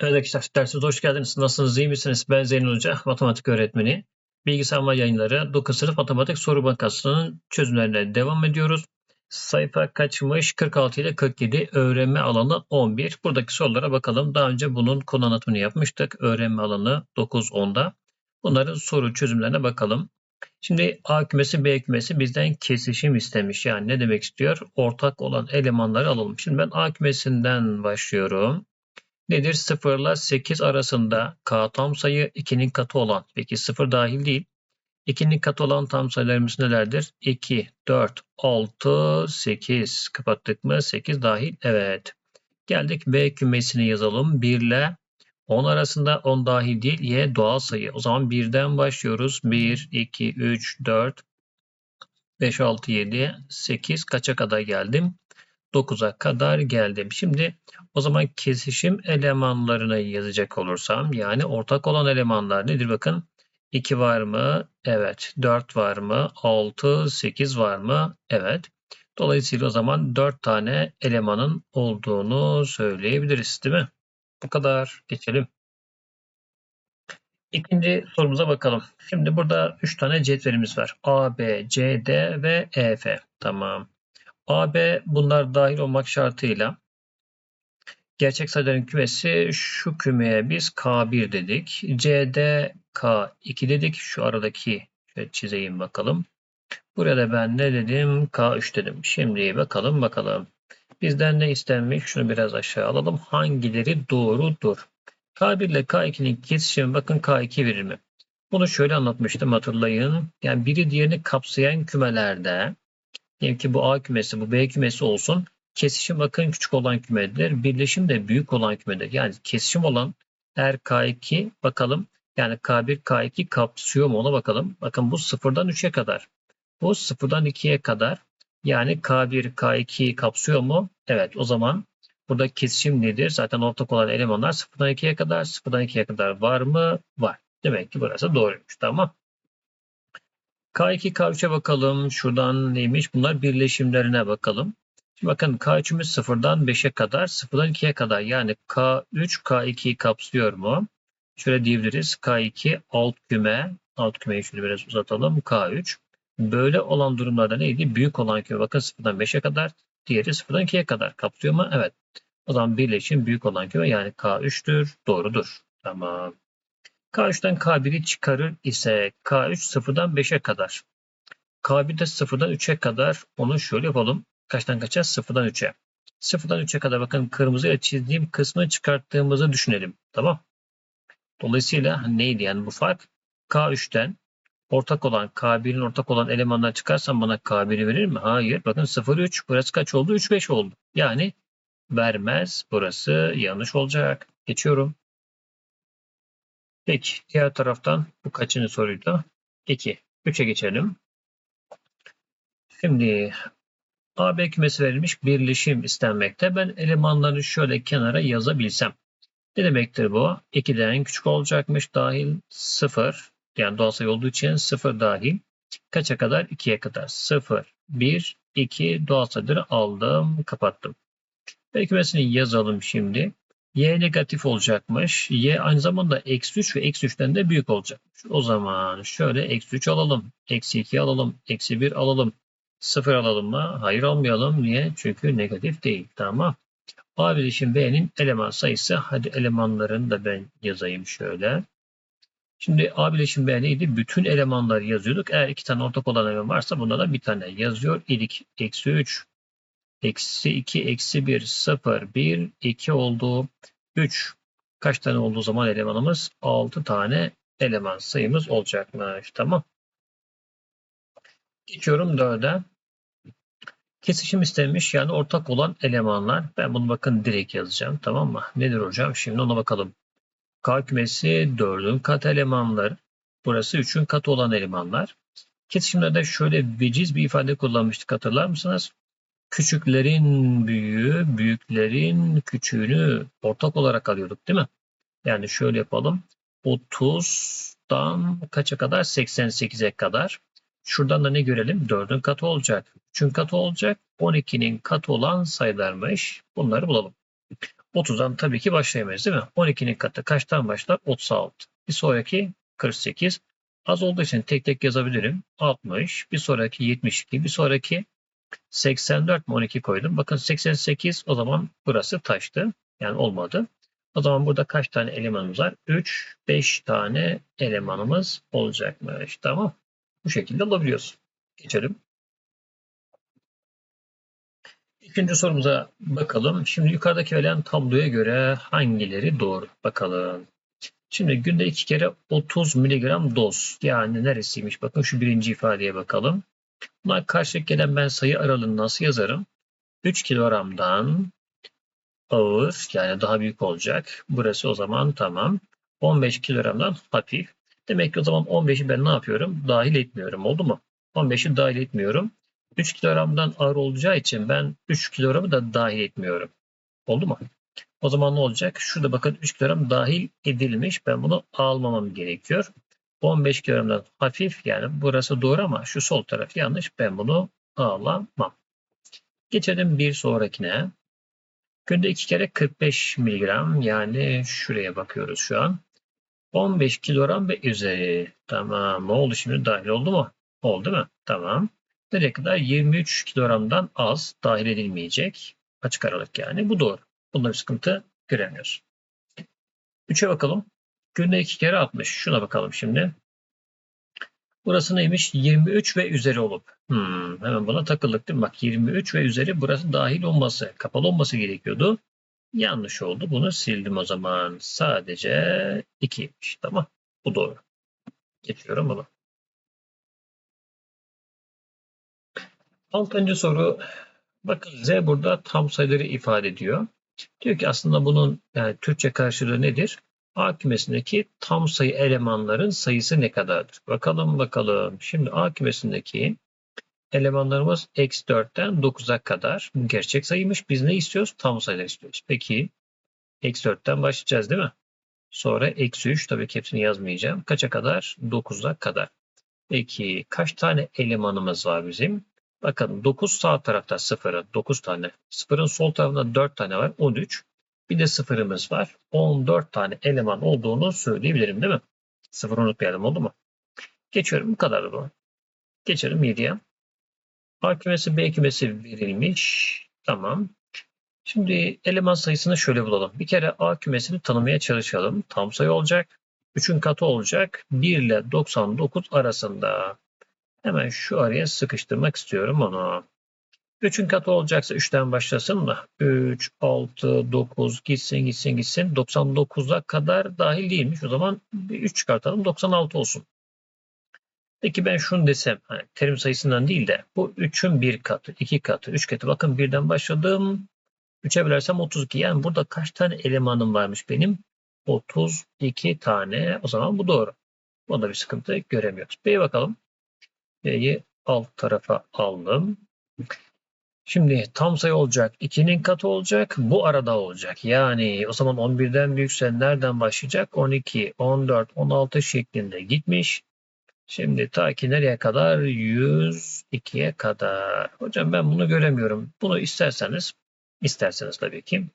Evet arkadaşlar dersinize hoş geldiniz. Nasılsınız, iyi misiniz? Ben Zeynel Hoca, matematik öğretmeni. Bilgisayar yayınları 9 sınıf matematik soru bankasının çözümlerine devam ediyoruz. Sayfa kaçmış? 46 ile 47 öğrenme alanı 11. Buradaki sorulara bakalım. Daha önce bunun konu anlatımını yapmıştık. Öğrenme alanı 9-10'da. Bunların soru çözümlerine bakalım. Şimdi A kümesi B kümesi bizden kesişim istemiş. Yani ne demek istiyor? Ortak olan elemanları alalım. Şimdi ben A kümesinden başlıyorum nedir? 0 ile 8 arasında k tam sayı 2'nin katı olan, peki 0 dahil değil, 2'nin katı olan tam sayılarımız nelerdir? 2, 4, 6, 8. Kapattık mı? 8 dahil. Evet. Geldik B kümesini yazalım. 1 ile 10 arasında 10 dahil değil. Y doğal sayı. O zaman 1'den başlıyoruz. 1, 2, 3, 4, 5, 6, 7, 8. Kaça kadar geldim? 9'a kadar geldim. Şimdi o zaman kesişim elemanlarını yazacak olursam yani ortak olan elemanlar nedir bakın? 2 var mı? Evet. 4 var mı? 6, 8 var mı? Evet. Dolayısıyla o zaman 4 tane elemanın olduğunu söyleyebiliriz değil mi? Bu kadar. Geçelim. İkinci sorumuza bakalım. Şimdi burada 3 tane cetvelimiz var. A, B, C, D ve E, F. Tamam. AB bunlar dahil olmak şartıyla gerçek sayıların kümesi şu kümeye biz K1 dedik. CD K2 dedik. Şu aradaki şöyle çizeyim bakalım. Burada ben ne dedim? K3 dedim. Şimdi bakalım bakalım. Bizden ne istenmiş? Şunu biraz aşağı alalım. Hangileri doğrudur? K1 ile K2'nin kesişimi bakın K2 verir mi? Bunu şöyle anlatmıştım hatırlayın. Yani biri diğerini kapsayan kümelerde Diyelim ki bu A kümesi, bu B kümesi olsun. Kesişim bakın küçük olan kümedir. Birleşim de büyük olan kümedir. Yani kesişim olan eğer K2 bakalım. Yani K1, K2 kapsıyor mu ona bakalım. Bakın bu sıfırdan 3'e kadar. Bu sıfırdan 2'ye kadar. Yani K1, K2 kapsıyor mu? Evet o zaman burada kesişim nedir? Zaten ortak olan elemanlar sıfırdan 2'ye kadar. Sıfırdan 2'ye kadar var mı? Var. Demek ki burası doğruymuş. Tamam. K2, K3'e bakalım. Şuradan neymiş? Bunlar birleşimlerine bakalım. Şimdi bakın K3'ümüz 0'dan 5'e kadar, 0'dan 2'ye kadar. Yani K3, K2'yi kapsıyor mu? Şöyle diyebiliriz. K2 alt küme, alt kümeyi şöyle biraz uzatalım. K3. Böyle olan durumlarda neydi? Büyük olan küme bakın 0'dan 5'e kadar, diğeri 0'dan 2'ye kadar kapsıyor mu? Evet. O zaman birleşim büyük olan küme yani K3'tür. Doğrudur. Tamam. K3'ten K1'i çıkarır ise K3 0'dan 5'e kadar. K1 de 0'dan 3'e kadar onu şöyle yapalım. Kaçtan kaça? 0'dan 3'e. 0'dan 3'e kadar bakın kırmızıya çizdiğim kısmı çıkarttığımızı düşünelim. Tamam. Dolayısıyla neydi yani bu fark? K3'ten ortak olan K1'in ortak olan elemandan çıkarsam bana K1'i verir mi? Hayır. Bakın 0, 3. Burası kaç oldu? 3, 5 oldu. Yani vermez. Burası yanlış olacak. Geçiyorum. Peki diğer taraftan bu kaçıncı soruydu? 2. 3'e geçelim. Şimdi AB kümesi verilmiş birleşim istenmekte. Ben elemanları şöyle kenara yazabilsem. Ne demektir bu? 2'den küçük olacakmış dahil 0. Yani doğal sayı olduğu için 0 dahil. Kaça kadar? 2'ye kadar. 0, 1, 2 doğal sayıları aldım, kapattım. B kümesini yazalım şimdi y negatif olacakmış. y aynı zamanda eksi 3 ve eksi 3'ten de büyük olacakmış. O zaman şöyle eksi 3 alalım. Eksi 2 alalım. Eksi 1 alalım. 0 alalım mı? Hayır almayalım. Niye? Çünkü negatif değil. Tamam. A bileşim B'nin eleman sayısı. Hadi elemanlarını da ben yazayım şöyle. Şimdi A bileşim B neydi? Bütün elemanları yazıyorduk. Eğer iki tane ortak olan eleman varsa bunda da bir tane yazıyor idik. Eksi 3 Eksi 2, eksi 1, 0, 1, 2 oldu. 3. Kaç tane olduğu zaman elemanımız? 6 tane eleman sayımız olacakmış. Tamam. Geçiyorum 4'e. Kesişim istenmiş yani ortak olan elemanlar. Ben bunu bakın direkt yazacağım. Tamam mı? Nedir hocam? Şimdi ona bakalım. K kümesi 4'ün kat elemanlar. Burası 3'ün katı olan elemanlar. Kesişimlerde şöyle veciz bir ifade kullanmıştık hatırlar mısınız? Küçüklerin büyüğü, büyüklerin küçüğünü ortak olarak alıyorduk değil mi? Yani şöyle yapalım. 30'dan kaça kadar? 88'e kadar. Şuradan da ne görelim? 4'ün katı olacak. 3'ün katı olacak. 12'nin katı olan sayılarmış. Bunları bulalım. 30'dan tabii ki başlayamayız değil mi? 12'nin katı kaçtan başlar? 36. Bir sonraki 48. Az olduğu için tek tek yazabilirim. 60. Bir sonraki 72. Bir sonraki 84 mi 12 koydum. Bakın 88 o zaman burası taştı. Yani olmadı. O zaman burada kaç tane elemanımız var? 3, 5 tane elemanımız olacakmış. Tamam. Bu şekilde alabiliyorsun. Geçelim. İkinci sorumuza bakalım. Şimdi yukarıdaki verilen tabloya göre hangileri doğru? Bakalım. Şimdi günde iki kere 30 mg doz. Yani neresiymiş? Bakın şu birinci ifadeye bakalım. Buna karşılık gelen ben sayı aralığını nasıl yazarım? 3 kilogramdan ağır yani daha büyük olacak. Burası o zaman tamam. 15 kilogramdan hafif. Demek ki o zaman 15'i ben ne yapıyorum? Dahil etmiyorum. Oldu mu? 15'i dahil etmiyorum. 3 kilogramdan ağır olacağı için ben 3 kilogramı da dahil etmiyorum. Oldu mu? O zaman ne olacak? Şurada bakın 3 kilogram dahil edilmiş. Ben bunu almamam gerekiyor. 15 kilogramdan hafif yani burası doğru ama şu sol taraf yanlış. Ben bunu alamam. Geçelim bir sonrakine. Günde iki kere 45 miligram yani şuraya bakıyoruz şu an. 15 kilogram ve üzeri. Tamam. Ne oldu şimdi? Dahil oldu mu? Oldu mu? Tamam. Nereye kadar? 23 kilogramdan az dahil edilmeyecek. Açık aralık yani. Bu doğru. Bunda bir sıkıntı göremiyoruz. 3'e bakalım. Günde 2 kere 60. Şuna bakalım şimdi. Burası neymiş? 23 ve üzeri olup. Hmm, hemen buna takıldık değil mi? Bak 23 ve üzeri burası dahil olması, kapalı olması gerekiyordu. Yanlış oldu. Bunu sildim o zaman. Sadece 2'ymiş. Tamam. Bu doğru. Geçiyorum bunu. Altıncı soru. Bakın Z burada tam sayıları ifade ediyor. Diyor ki aslında bunun yani Türkçe karşılığı nedir? A kümesindeki tam sayı elemanların sayısı ne kadardır? Bakalım bakalım. Şimdi A kümesindeki elemanlarımız eksi 4'ten 9'a kadar gerçek sayıymış. Biz ne istiyoruz? Tam sayılar istiyoruz. Peki eksi 4'ten başlayacağız değil mi? Sonra eksi 3 tabii ki hepsini yazmayacağım. Kaça kadar? 9'a kadar. Peki kaç tane elemanımız var bizim? Bakın 9 sağ tarafta 0'ın 9 tane. 0'ın sol tarafında 4 tane var. 13. Bir de sıfırımız var. 14 tane eleman olduğunu söyleyebilirim değil mi? Sıfır unutmayalım oldu mu? Geçiyorum bu kadar bu. Geçelim 7'ye. A kümesi B kümesi verilmiş. Tamam. Şimdi eleman sayısını şöyle bulalım. Bir kere A kümesini tanımaya çalışalım. Tam sayı olacak. 3'ün katı olacak. 1 ile 99 arasında. Hemen şu araya sıkıştırmak istiyorum onu. 3'ün katı olacaksa 3'ten başlasın mı? 3, 6, 9 gitsin gitsin gitsin. 99'a kadar dahil değilmiş. O zaman bir 3 çıkartalım 96 olsun. Peki ben şunu desem hani terim sayısından değil de bu 3'ün 1 katı, 2 katı, 3 katı. Bakın birden başladım. 3'e bölersem 32. Yani burada kaç tane elemanım varmış benim? 32 tane. O zaman bu doğru. Bunda bir sıkıntı göremiyoruz. B'ye bakalım. B'yi alt tarafa aldım. Şimdi tam sayı olacak. 2'nin katı olacak. Bu arada olacak. Yani o zaman 11'den büyükse nereden başlayacak? 12, 14, 16 şeklinde gitmiş. Şimdi ta ki nereye kadar? 102'ye kadar. Hocam ben bunu göremiyorum. Bunu isterseniz, isterseniz tabii ki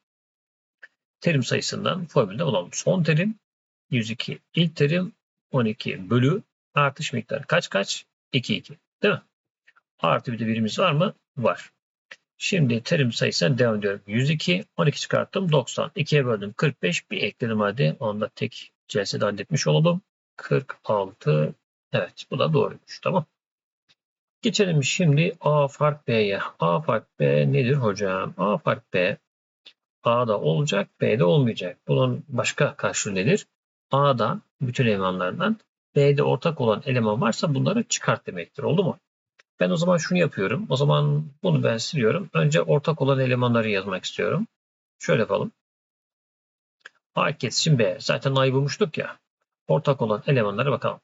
terim sayısından formülde bulalım. Son terim 102. İlk terim 12 bölü artış miktarı. Kaç kaç? 2 2. Değil mi? Artı bir de birimiz var mı? Var. Şimdi terim sayısına devam ediyorum. 102, 12 çıkarttım 90. 2'ye böldüm 45. Bir ekledim hadi. Onu da tek celsede halletmiş olalım. 46. Evet bu da doğruymuş. Tamam. Geçelim şimdi A fark B'ye. A fark B nedir hocam? A fark B A'da olacak, B'de olmayacak. Bunun başka karşılığı nedir? A'da bütün elemanlardan B'de ortak olan eleman varsa bunları çıkart demektir. Oldu mu? Ben o zaman şunu yapıyorum. O zaman bunu ben siliyorum. Önce ortak olan elemanları yazmak istiyorum. Şöyle yapalım. A kesişim B. Zaten A'yı bulmuştuk ya. Ortak olan elemanlara bakalım.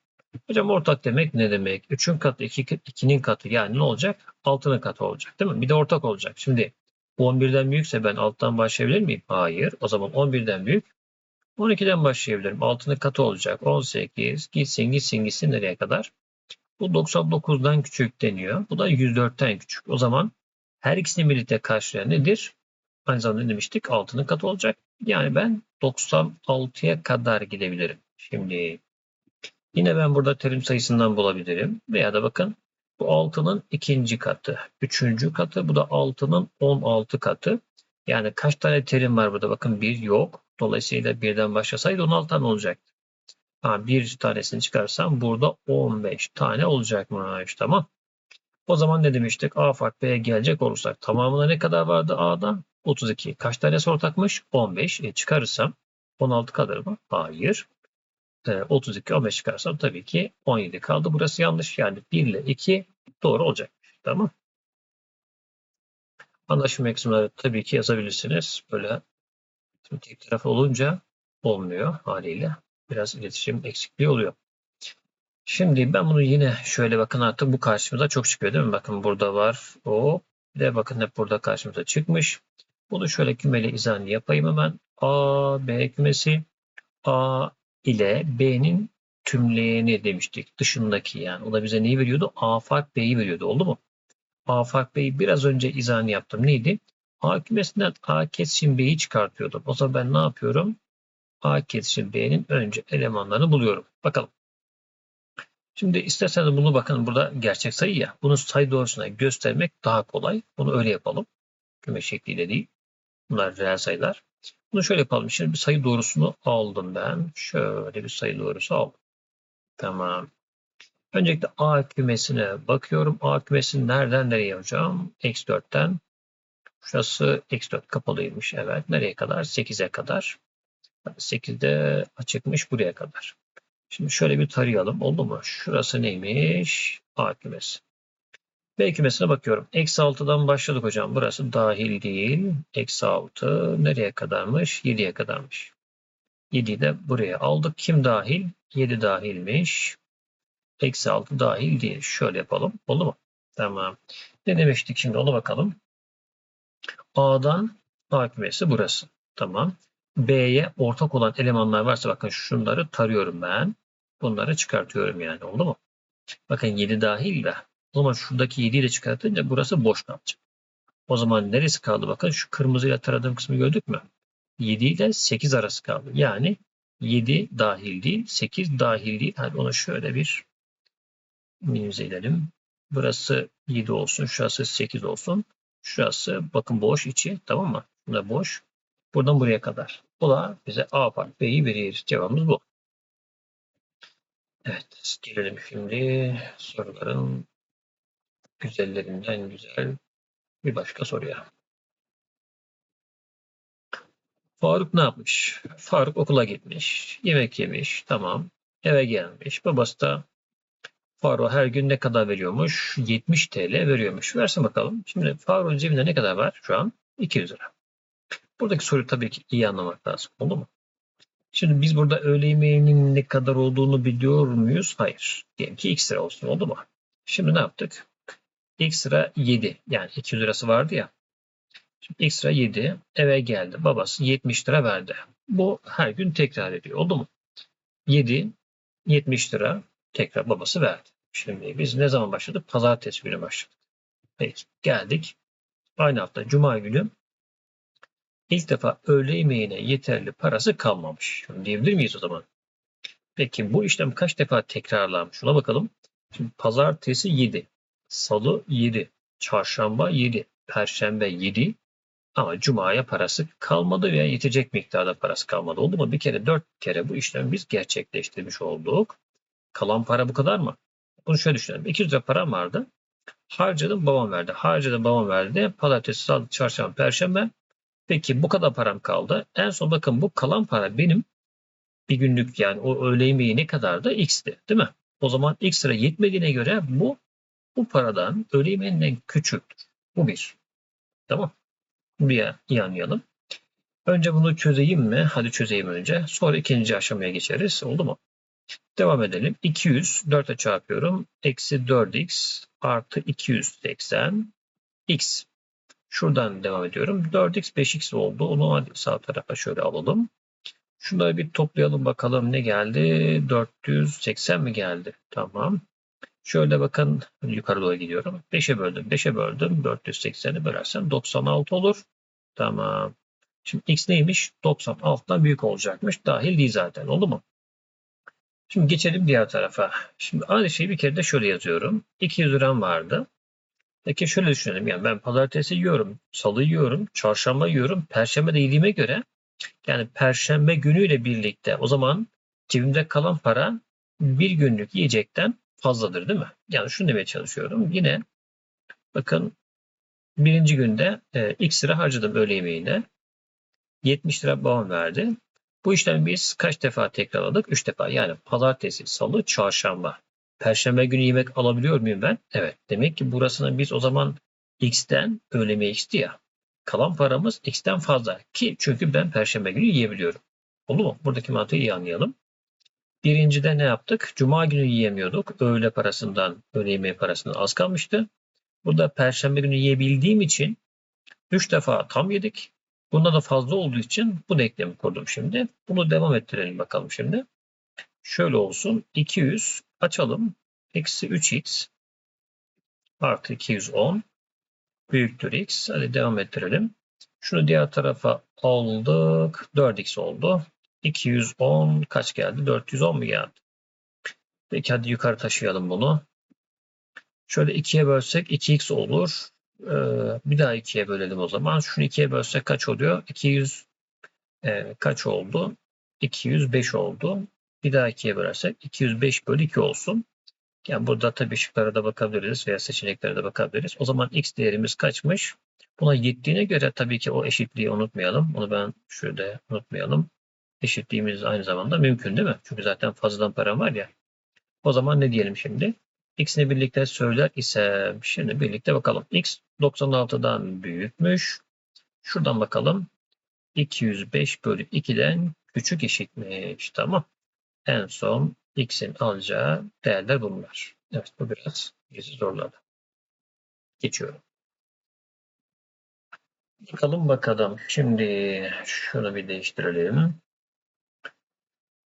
Hocam ortak demek ne demek? 3'ün katı 2, 2'nin katı yani ne olacak? 6'nın katı olacak değil mi? Bir de ortak olacak. Şimdi 11'den büyükse ben alttan başlayabilir miyim? Hayır. O zaman 11'den büyük 12'den başlayabilirim. 6'nın katı olacak. 18 gitsin gitsin gitsin nereye kadar? Bu 99'dan küçük deniyor. Bu da 104'ten küçük. O zaman her ikisini birlikte karşılayan nedir? aynı zamanda demiştik 6'nın katı olacak. Yani ben 96'ya kadar gidebilirim. Şimdi yine ben burada terim sayısından bulabilirim. Veya da bakın bu 6'nın ikinci katı, üçüncü katı, bu da 6'nın 16 katı. Yani kaç tane terim var burada? Bakın bir yok. Dolayısıyla birden başlasaydı 16 tane olacaktı. Ha, bir tanesini çıkarsam burada 15 tane olacakmış. Tamam. O zaman ne demiştik? A fark B'ye gelecek olursak tamamına ne kadar vardı A'da? 32. Kaç tane ortakmış? 15. E, çıkarırsam 16 kalır mı? Hayır. E, 32, 15 çıkarsam tabii ki 17 kaldı. Burası yanlış. Yani 1 ile 2 doğru olacak. Tamam. Anlaşılma kısımları tabii ki yazabilirsiniz. Böyle tek taraf olunca olmuyor haliyle. Biraz iletişim eksikliği oluyor. Şimdi ben bunu yine şöyle bakın artık bu karşımıza çok çıkıyor değil mi? Bakın burada var. O ve bakın hep burada karşımıza çıkmış. Bunu şöyle kümeli izahını yapayım hemen. A, B kümesi A ile B'nin tümleyeni demiştik. Dışındaki yani. O da bize neyi veriyordu? A fark B'yi veriyordu. Oldu mu? A fark B'yi biraz önce izahını yaptım. Neydi? A kümesinden A kesişim B'yi çıkartıyordum. O zaman ben ne yapıyorum? A kesişim B'nin önce elemanlarını buluyorum. Bakalım. Şimdi isterseniz bunu bakın burada gerçek sayı ya. Bunu sayı doğrusuna göstermek daha kolay. Bunu öyle yapalım. Küme şekliyle değil. Bunlar reel sayılar. Bunu şöyle yapalım. Şimdi bir sayı doğrusunu aldım ben. Şöyle bir sayı doğrusu aldım. Tamam. Öncelikle A kümesine bakıyorum. A kümesini nereden nereye hocam? X4'ten. Şurası X4 kapalıymış. Evet. Nereye kadar? 8'e kadar. 8'de açıkmış buraya kadar. Şimdi şöyle bir tarayalım. Oldu mu? Şurası neymiş? A kümesi. B kümesine bakıyorum. Eksi 6'dan başladık hocam. Burası dahil değil. Eksi 6 nereye kadarmış? 7'ye kadarmış. 7'yi de buraya aldık. Kim dahil? 7 dahilmiş. Eksi 6 dahil değil. Şöyle yapalım. Oldu mu? Tamam. Ne demiştik şimdi ona bakalım. A'dan A kümesi burası. Tamam. B'ye ortak olan elemanlar varsa bakın şunları tarıyorum ben. Bunları çıkartıyorum yani. Oldu mu? Bakın 7 dahil de. O zaman şuradaki 7'yi de çıkartınca burası boş kalacak. O zaman neresi kaldı? Bakın şu kırmızıyla taradığım kısmı gördük mü? 7 ile 8 arası kaldı. Yani 7 dahil değil, 8 dahil değil. Hadi onu şöyle bir minimize edelim. Burası 7 olsun, şurası 8 olsun. Şurası bakın boş içi tamam mı? Bunda boş. Buradan buraya kadar. Bu da bize A part B'yi verir. Cevabımız bu. Evet, gelelim şimdi soruların güzellerinden güzel bir başka soruya. Faruk ne yapmış? Faruk okula gitmiş, yemek yemiş, tamam. Eve gelmiş. Babası da Faruk her gün ne kadar veriyormuş? 70 TL veriyormuş. Versin bakalım. Şimdi Faruk'un cebinde ne kadar var şu an? 200 lira. Buradaki soruyu tabii ki iyi anlamak lazım. Oldu mu? Şimdi biz burada öğle yemeğinin ne kadar olduğunu biliyor muyuz? Hayır. Diyelim ki x lira olsun. Oldu mu? Şimdi ne yaptık? x lira 7. Yani 200 lirası vardı ya. Şimdi x lira 7. Eve geldi. Babası 70 lira verdi. Bu her gün tekrar ediyor. Oldu mu? 7, 70 lira tekrar babası verdi. Şimdi biz ne zaman başladık? Pazartesi günü başladık. Peki geldik. Aynı hafta Cuma günü ilk defa öğle yemeğine yeterli parası kalmamış. Şunu diyebilir miyiz o zaman? Peki bu işlem kaç defa tekrarlanmış? Şuna bakalım. Şimdi pazartesi 7, salı 7, çarşamba 7, perşembe 7 ama cumaya parası kalmadı veya yetecek miktarda parası kalmadı. Oldu mu? Bir kere 4 kere bu işlemi biz gerçekleştirmiş olduk. Kalan para bu kadar mı? Bunu şöyle düşünelim. 200 lira param vardı. Harcadım babam verdi. Harcadım babam verdi. Pazartesi, salı, çarşamba, perşembe. Peki bu kadar param kaldı. En son bakın bu kalan para benim bir günlük yani o öğle yemeği ne kadardı? X'ti değil mi? O zaman X lira yetmediğine göre bu bu paradan öğle yemeğinden küçüktür. Bu bir. Tamam. Buraya iyi anlayalım. Önce bunu çözeyim mi? Hadi çözeyim önce. Sonra ikinci aşamaya geçeriz. Oldu mu? Devam edelim. 200 4'e çarpıyorum. Eksi 4x artı 280 x. Şuradan devam ediyorum. 4x 5x oldu. Onu sağ tarafa şöyle alalım. Şunları bir toplayalım bakalım ne geldi? 480 mi geldi? Tamam. Şöyle bakın yukarı doğru gidiyorum. 5'e böldüm. 5'e böldüm. 480'i bölersem 96 olur. Tamam. Şimdi x neymiş? 96'dan büyük olacakmış. Dahil değil zaten. Oldu mu? Şimdi geçelim diğer tarafa. Şimdi aynı şeyi bir kere de şöyle yazıyorum. 200 liram vardı. Peki şöyle düşünelim. Yani ben pazartesi yiyorum, salı yiyorum, çarşamba yiyorum, perşembe de yediğime göre yani perşembe günüyle birlikte o zaman cebimde kalan para bir günlük yiyecekten fazladır değil mi? Yani şunu demeye çalışıyorum. Yine bakın birinci günde e, x lira harcadım öğle yemeğine. 70 lira babam verdi. Bu işlemi biz kaç defa tekrarladık? 3 defa. Yani pazartesi, salı, çarşamba. Perşembe günü yemek alabiliyor muyum ben? Evet. Demek ki burasını biz o zaman x'ten öğle yemeği x'ti ya. Kalan paramız x'ten fazla. Ki çünkü ben perşembe günü yiyebiliyorum. Oldu mu? Buradaki mantığı iyi anlayalım. Birincide ne yaptık? Cuma günü yiyemiyorduk. Öğle parasından, öğle yemeği parasından az kalmıştı. Burada perşembe günü yiyebildiğim için 3 defa tam yedik. Bunda da fazla olduğu için bu denklemi kurdum şimdi. Bunu devam ettirelim bakalım şimdi. Şöyle olsun. 200 açalım. Eksi 3x artı 210 büyüktür x. Hadi devam ettirelim. Şunu diğer tarafa aldık. 4x oldu. 210 kaç geldi? 410 mu geldi? Peki hadi yukarı taşıyalım bunu. Şöyle 2'ye bölsek 2x olur. Ee, bir daha 2'ye bölelim o zaman. Şunu 2'ye bölsek kaç oluyor? 200 e, kaç oldu? 205 oldu. Bir daha 2'ye bölersek 205 bölü 2 olsun. Yani burada tabii şıklara da bakabiliriz veya seçeneklere de bakabiliriz. O zaman x değerimiz kaçmış? Buna yettiğine göre tabii ki o eşitliği unutmayalım. Onu ben şurada unutmayalım. Eşitliğimiz aynı zamanda mümkün değil mi? Çünkü zaten fazladan param var ya. O zaman ne diyelim şimdi? X'ini birlikte söyler ise şimdi birlikte bakalım. X 96'dan büyükmüş. Şuradan bakalım. 205 bölü 2'den küçük eşitmiş. Tamam. En son x'in alacağı değerler bunlar. Evet bu biraz bizi zorladı. Geçiyorum. Bakalım bakalım. Şimdi şunu bir değiştirelim.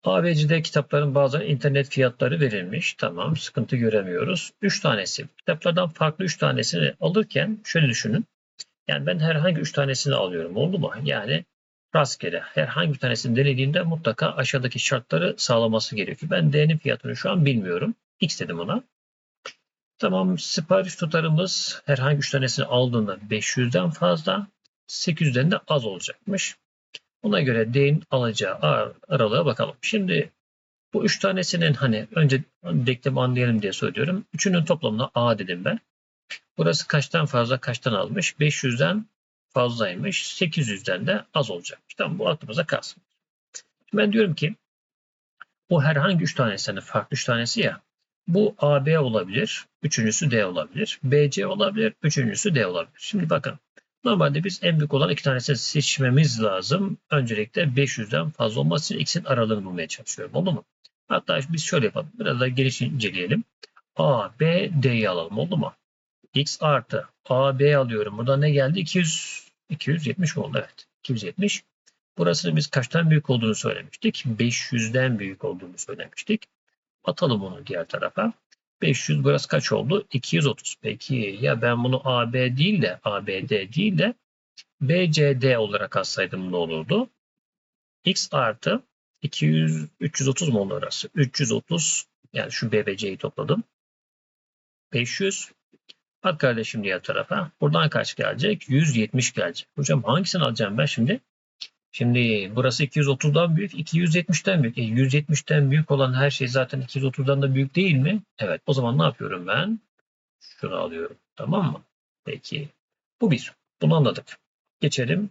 ABC'de kitapların bazen internet fiyatları verilmiş. Tamam sıkıntı göremiyoruz. 3 tanesi. Kitaplardan farklı 3 tanesini alırken şöyle düşünün. Yani ben herhangi 3 tanesini alıyorum. Oldu mu? Yani rastgele herhangi bir tanesini denediğimde mutlaka aşağıdaki şartları sağlaması gerekiyor. Ben D'nin fiyatını şu an bilmiyorum. X dedim ona. Tamam sipariş tutarımız herhangi 3 tanesini aldığında 500'den fazla 800'den de az olacakmış. Buna göre D'nin alacağı aralığa bakalım. Şimdi bu üç tanesinin hani önce denklemi anlayalım diye söylüyorum. Üçünün toplamına A dedim ben. Burası kaçtan fazla kaçtan almış? 500'den fazlaymış. 800'den de az olacakmış. Tamam bu aklımıza kalsın. Ben diyorum ki bu herhangi üç tanesinin farklı üç tanesi ya. Bu AB olabilir. Üçüncüsü D olabilir. BC olabilir. Üçüncüsü D olabilir. Şimdi bakın Normalde biz en büyük olan iki tanesini seçmemiz lazım. Öncelikle 500'den fazla olması için x'in aralığını bulmaya çalışıyorum. Oldu mu? Hatta biz şöyle yapalım. Biraz daha geniş inceleyelim. A, B, D'yi alalım. Oldu mu? X artı A, B alıyorum. Burada ne geldi? 200, 270 mi oldu? Evet. 270. Burasının biz kaçtan büyük olduğunu söylemiştik. 500'den büyük olduğunu söylemiştik. Atalım onu diğer tarafa. 500 burası kaç oldu? 230. Peki ya ben bunu AB değil de ABD değil de BCD olarak alsaydım ne olurdu? X artı 200, 330 mu oldu orası? 330 yani şu BBC'yi topladım. 500 At kardeşim diğer tarafa. Buradan kaç gelecek? 170 gelecek. Hocam hangisini alacağım ben şimdi? Şimdi burası 230'dan büyük, 270'ten büyük. E, 170'ten büyük olan her şey zaten 230'dan da büyük değil mi? Evet. O zaman ne yapıyorum ben? Şunu alıyorum. Tamam mı? Peki. Bu bir. Bunu anladık. Geçelim.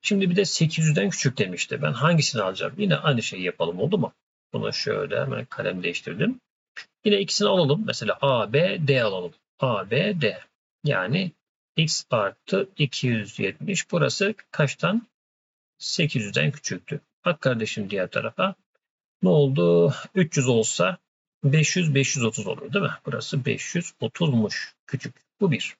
Şimdi bir de 800'den küçük demişti. Ben hangisini alacağım? Yine aynı şeyi yapalım oldu mu? Bunu şöyle hemen kalem değiştirdim. Yine ikisini alalım. Mesela A, B, D alalım. A, B, D. Yani x artı 270. Burası kaçtan? 800'den küçüktü. Bak kardeşim diğer tarafa. Ne oldu? 300 olsa 500 530 olur değil mi? Burası 530'muş küçük. Bu bir.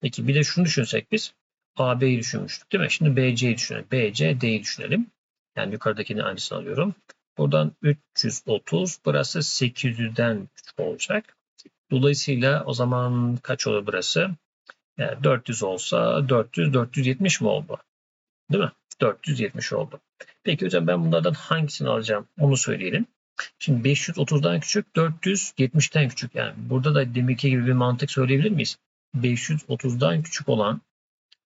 Peki bir de şunu düşünsek biz. AB'yi düşünmüştük değil mi? Şimdi BC'yi düşünelim. BC, D'yi düşünelim. Yani yukarıdakini aynısını alıyorum. Buradan 330. Burası 800'den küçük olacak. Dolayısıyla o zaman kaç olur burası? Yani 400 olsa 400, 470 mi oldu? Değil mi? 470 oldu. Peki hocam ben bunlardan hangisini alacağım? Onu söyleyelim. Şimdi 530'dan küçük, 470'ten küçük. Yani burada da deminki gibi bir mantık söyleyebilir miyiz? 530'dan küçük olan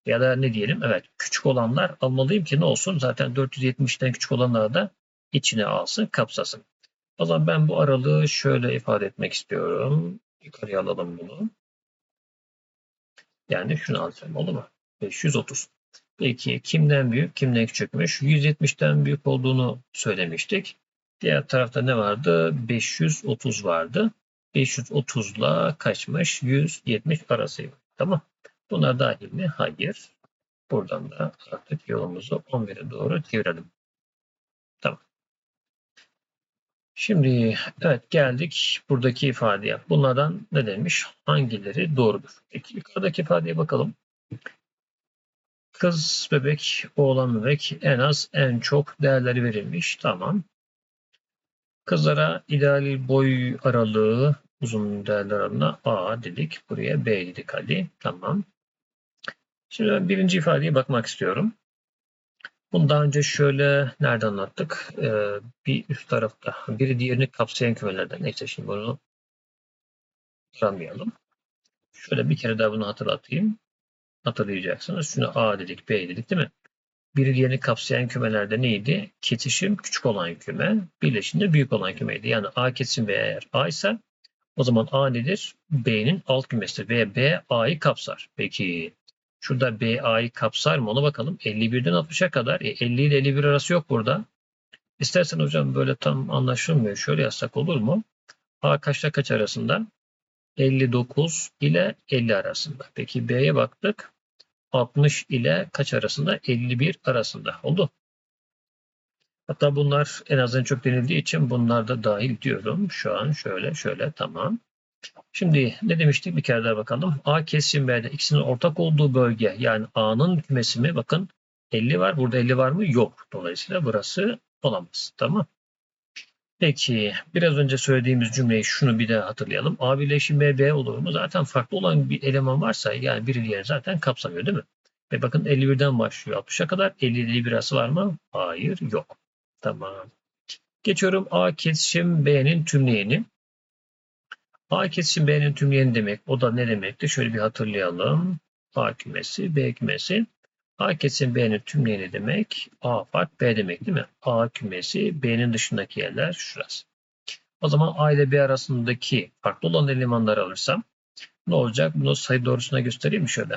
ya da ne diyelim? Evet, küçük olanlar almalıyım ki ne olsun? Zaten 470'ten küçük olanlar da içine alsın, kapsasın. O zaman ben bu aralığı şöyle ifade etmek istiyorum. Yukarıya alalım bunu. Yani şunu alacağım. Olur mu? 530. Peki kimden büyük, kimden küçükmüş? 170'ten büyük olduğunu söylemiştik. Diğer tarafta ne vardı? 530 vardı. 530 ile kaçmış? 170 arasıydı. Tamam. Bunlar dahil mi? Hayır. Buradan da artık yolumuzu 11'e doğru çevirelim. Tamam. Şimdi evet geldik buradaki ifadeye. Bunlardan ne demiş? Hangileri doğrudur? Peki yukarıdaki ifadeye bakalım. Kız bebek, oğlan bebek en az en çok değerleri verilmiş. Tamam. Kızlara ideal boy aralığı uzun değerler aralığına A dedik. Buraya B dedik hadi. Tamam. Şimdi ben birinci ifadeye bakmak istiyorum. Bunu daha önce şöyle nerede anlattık? Ee, bir üst tarafta. Biri diğerini kapsayan kümelerden. Neyse şimdi bunu aramayalım. Şöyle bir kere daha bunu hatırlatayım. Hatırlayacaksınız. Şunu A dedik, B dedik değil mi? Biri diğerini kapsayan kümelerde neydi? Kesişim küçük olan küme, birleşimde büyük olan kümeydi. Yani A kesişim ve eğer A ise o zaman A nedir? B'nin alt kümesidir ve B A'yı kapsar. Peki şurada B A'yı kapsar mı? Ona bakalım. 51'den 60'a kadar. E, 50 ile 51 arası yok burada. İstersen hocam böyle tam anlaşılmıyor. Şöyle yazsak olur mu? A kaçta kaç arasında? 59 ile 50 arasında. Peki B'ye baktık. 60 ile kaç arasında? 51 arasında. Oldu. Hatta bunlar en az en çok denildiği için bunlar da dahil diyorum. Şu an şöyle şöyle tamam. Şimdi ne demiştik bir kere daha bakalım. A kesim B'de ikisinin ortak olduğu bölge yani A'nın kümesi mi? Bakın 50 var. Burada 50 var mı? Yok. Dolayısıyla burası olamaz. Tamam. Peki biraz önce söylediğimiz cümleyi şunu bir daha hatırlayalım. A birleşim B, B olur mu? Zaten farklı olan bir eleman varsa yani biri diğerini zaten kapsamıyor değil mi? Ve bakın 51'den başlıyor 60'a kadar. 50 ile birası var mı? Hayır yok. Tamam. Geçiyorum A kesişim B'nin tümleyeni. A kesişim B'nin tümleyeni demek. O da ne demekti? Şöyle bir hatırlayalım. A kümesi, B kümesi. A kesim B'nin tümleyeni demek. A fark B demek değil mi? A kümesi B'nin dışındaki yerler şurası. O zaman A ile B arasındaki farklı olan elemanları alırsam ne olacak? Bunu sayı doğrusuna göstereyim mi şöyle?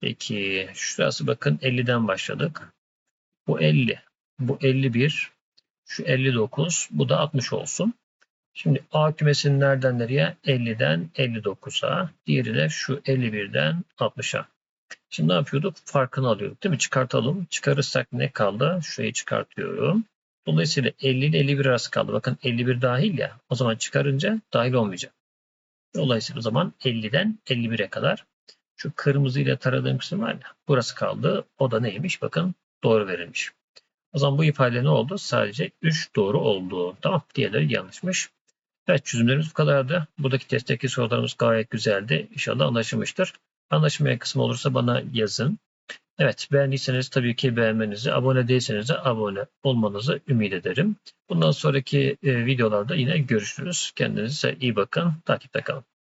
Peki şurası bakın 50'den başladık. Bu 50. Bu 51. Şu 59. Bu da 60 olsun. Şimdi A kümesinin nereden nereye? 50'den 59'a. Diğeri de şu 51'den 60'a. Şimdi ne yapıyorduk? Farkını alıyorduk değil mi? Çıkartalım. Çıkarırsak ne kaldı? Şurayı çıkartıyorum. Dolayısıyla 50 ile 51 arası kaldı. Bakın 51 dahil ya. O zaman çıkarınca dahil olmayacak. Dolayısıyla o zaman 50'den 51'e kadar şu kırmızı ile taradığım kısım var ya. Burası kaldı. O da neymiş? Bakın doğru verilmiş. O zaman bu ifade ne oldu? Sadece 3 doğru oldu. Tamam. Diğerleri yanlışmış. Evet çözümlerimiz bu kadardı. Buradaki testteki sorularımız gayet güzeldi. İnşallah anlaşılmıştır. Anlaşılmayan kısım olursa bana yazın. Evet beğendiyseniz tabii ki beğenmenizi, abone değilseniz de abone olmanızı ümit ederim. Bundan sonraki e, videolarda yine görüşürüz. Kendinize iyi bakın. Takipte kalın.